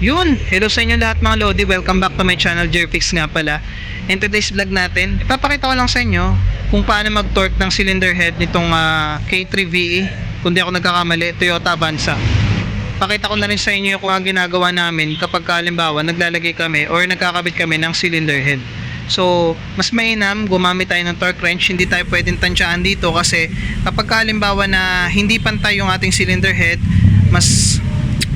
Yun, hello sa inyo lahat mga Lodi. Welcome back to my channel, Jerpix nga pala. In today's vlog natin, ipapakita ko lang sa inyo kung paano mag-torque ng cylinder head nitong ah, K3VE. Kung di ako nagkakamali, Toyota Avanza. Pakita ko na rin sa inyo kung ang ginagawa namin kapag halimbawa naglalagay kami or nagkakabit kami ng cylinder head. So, mas mainam gumamit tayo ng torque wrench, hindi tayo pwedeng tansyahan dito kasi kapag halimbawa na hindi pantay yung ating cylinder head, mas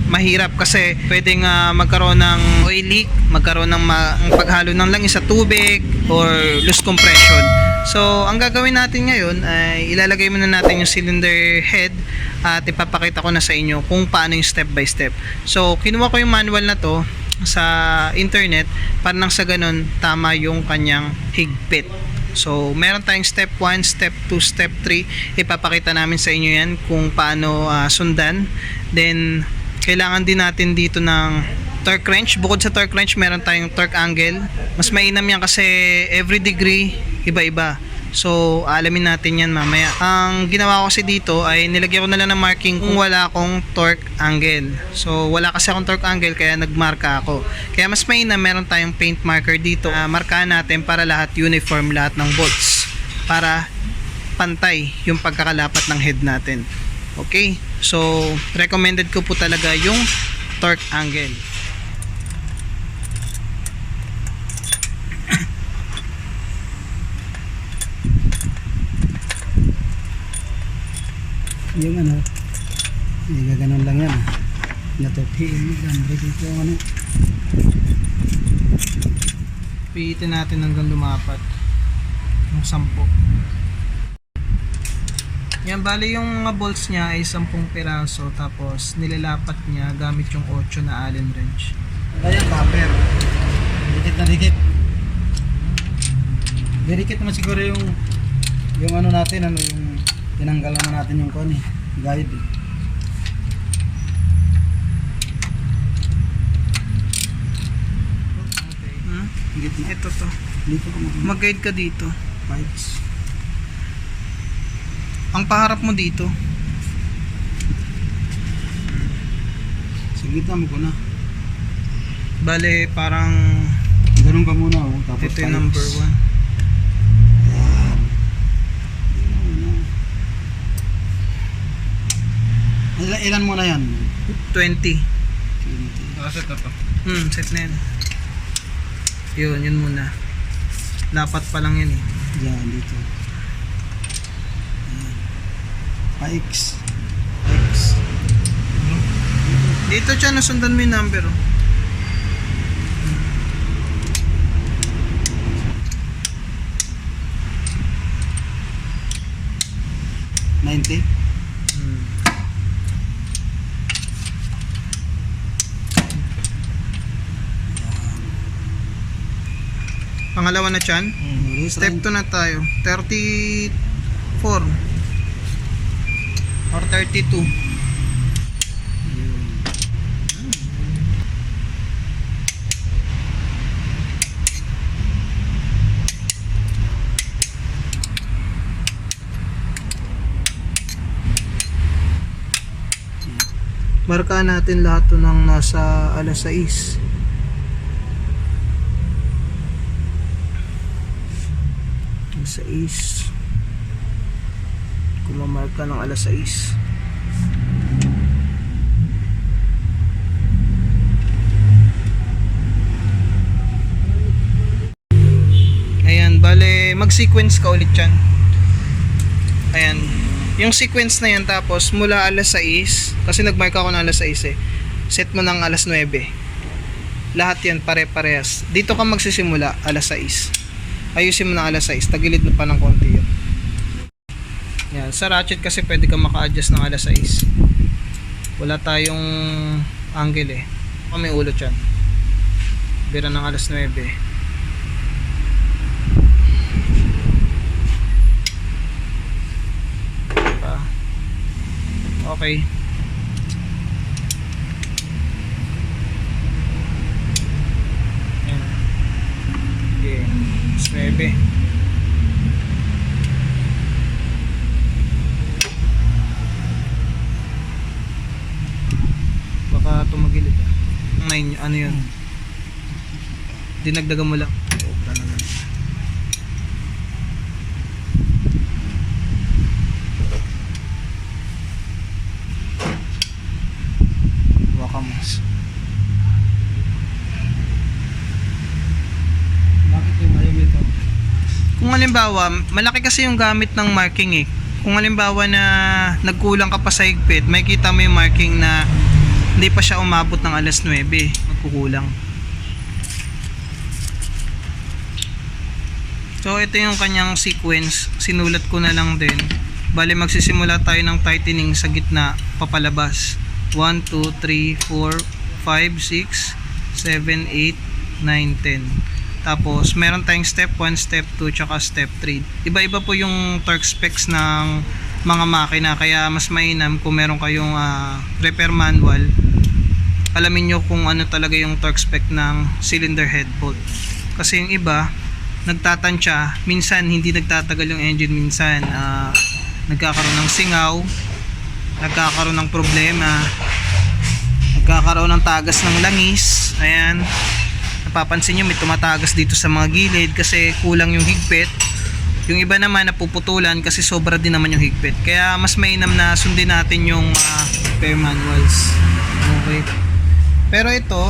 mahirap kasi pwedeng ah, magkaroon ng oil leak, magkaroon ng ma- paghalo ng langis sa tubig or loose compression. So, ang gagawin natin ngayon ay ilalagay muna natin yung cylinder head at ipapakita ko na sa inyo kung paano yung step by step. So, kinuha ko yung manual na to sa internet para nang sa ganun tama yung kanyang higpit. So, meron tayong step 1, step 2, step 3. Ipapakita namin sa inyo yan kung paano ah, sundan. Then, kailangan din natin dito ng torque wrench. Bukod sa torque wrench, meron tayong torque angle. Mas mainam yan kasi every degree, iba-iba. So, alamin natin yan mamaya. Ang ginawa ko kasi dito ay nilagyan ko na lang ng marking kung wala akong torque angle. So, wala kasi akong torque angle kaya nagmarka ako. Kaya mas mainam meron tayong paint marker dito. Uh, markahan natin para lahat uniform, lahat ng bolts. Para pantay yung pagkakalapat ng head natin. Okay? So, recommended ko po talaga yung torque angle. yung ano yung gaganon lang yan natupiin yan dito yung ano Pihitin natin hanggang lumapat. Yung 10. Yan, bali yung mga bolts niya ay 10 piraso tapos nilalapat niya gamit yung 8 na Allen wrench. ayan copper dikit na dikit didikit naman siguro yung yung ano natin ano yung tinanggal naman natin yung kon eh guide eh. Okay. Hmm? Ito to. dito mag Mag-guide ka dito. pipes Ang paharap mo dito. sa gitna mo ko na Bale, parang ganun ka muna oh tapos ito yung number 1. ilan, ilan mo na yan 20. 20 Nakaset na to. Hmm, set na yan. Yun, yun muna. Dapat pa lang yan eh. Diyan, dito. Ayan. Pikes. X. Dito siya, nasundan mo yung number oh. Ninety. Hmm. Pangalawa na chan. Mm. Step 2 na tayo. 34 or 32. Marka natin lahat to ng nasa alas 6. Alas 6. Kung mamarka ng alas 6. Ayan, bale, mag-sequence ka ulit yan. Ayan. Yung sequence na yan, tapos mula alas 6, kasi nagmark ako ng alas 6 eh, set mo ng alas 9. Lahat yan pare-parehas. Dito ka magsisimula, alas 6. Ayusin mo ng alas 6, tagilid mo pa ng konti yun. Yan, sa ratchet kasi pwede ka maka-adjust ng alas 6. Wala tayong angle eh. Kung may ulot yan. Bira ng alas 9. pa. Okay. 9, ano yun? Dinagdagan mo lang. Okay na lang. Wakamos. Bakit yung ayaw ito? Kung halimbawa, malaki kasi yung gamit ng marking eh. Kung halimbawa na nagkulang ka pa sa higpit, may kita mo yung marking na hindi pa siya umabot ng alas 9, magkukulang. So ito yung kanyang sequence, sinulat ko na lang din. Bale magsisimula tayo ng tightening sa gitna, papalabas. 1, 2, 3, 4, 5, 6, 7, 8, 9, 10. Tapos, meron tayong step 1, step 2, tsaka step 3. Iba-iba po yung torque specs ng mga makina. Kaya mas mainam kung meron kayong ah, repair manual, alamin nyo kung ano talaga yung torque spec ng cylinder head bolt. Kasi yung iba, nagtatansya, minsan hindi nagtatagal yung engine, minsan ah, nagkakaroon ng singaw, nagkakaroon ng problema, nagkakaroon ng tagas ng langis, ayan, napapansin nyo may tumatagas dito sa mga gilid kasi kulang yung higpit yung iba naman napuputulan kasi sobra din naman yung higpit. Kaya mas mainam na sundin natin yung ah, repair manuals. Okay. Pero ito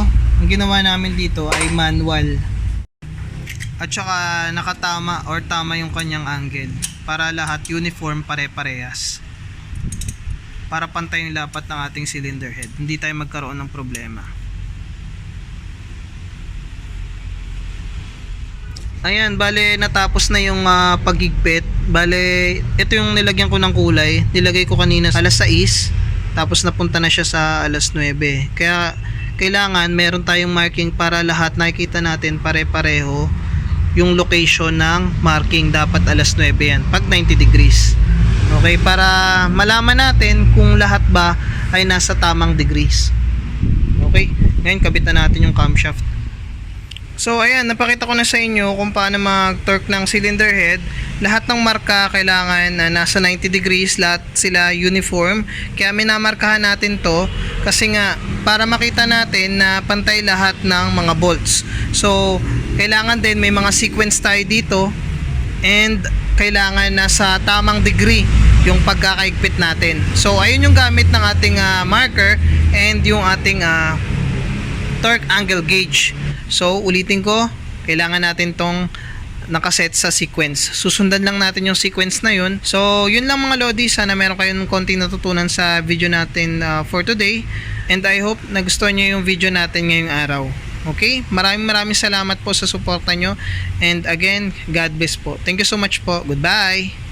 ang ginawa namin dito ay manual. At saka nakatama or tama yung kanyang angle para lahat uniform pare-parehas. Para pantay yung lapat ng ating cylinder head. Hindi tayo magkaroon ng problema Ayan, bale natapos na yung ah, paghigpit. Bale, ito yung nilagyan ko ng kulay. Nilagay ko kanina sa alas 6, tapos napunta na siya sa alas 9. Kaya kailangan meron tayong marking para lahat nakikita natin pare-pareho yung location ng marking dapat alas 9 yan pag 90 degrees. Okay, para malaman natin kung lahat ba ay nasa tamang degrees. Okay, ngayon kabit na natin yung camshaft. So ayan, napakita ko na sa inyo kung paano mag-torque ng cylinder head. Lahat ng marka kailangan na nasa 90 degrees, lahat sila uniform. Kaya minamarkahan natin to kasi nga para makita natin na pantay lahat ng mga bolts. So kailangan din may mga sequence tayo dito and kailangan nasa tamang degree yung pagkakaigpit natin. So ayun yung gamit ng ating ah, marker and yung ating ah, torque angle gauge. So, ulitin ko, kailangan natin tong nakaset sa sequence. Susundan lang natin yung sequence na yun. So, yun lang mga Lodi. Sana meron kayong konting natutunan sa video natin uh, for today. And I hope nagustuhan nyo yung video natin ngayong araw. Okay? Maraming maraming salamat po sa suporta nyo. And again, God bless po. Thank you so much po. Goodbye!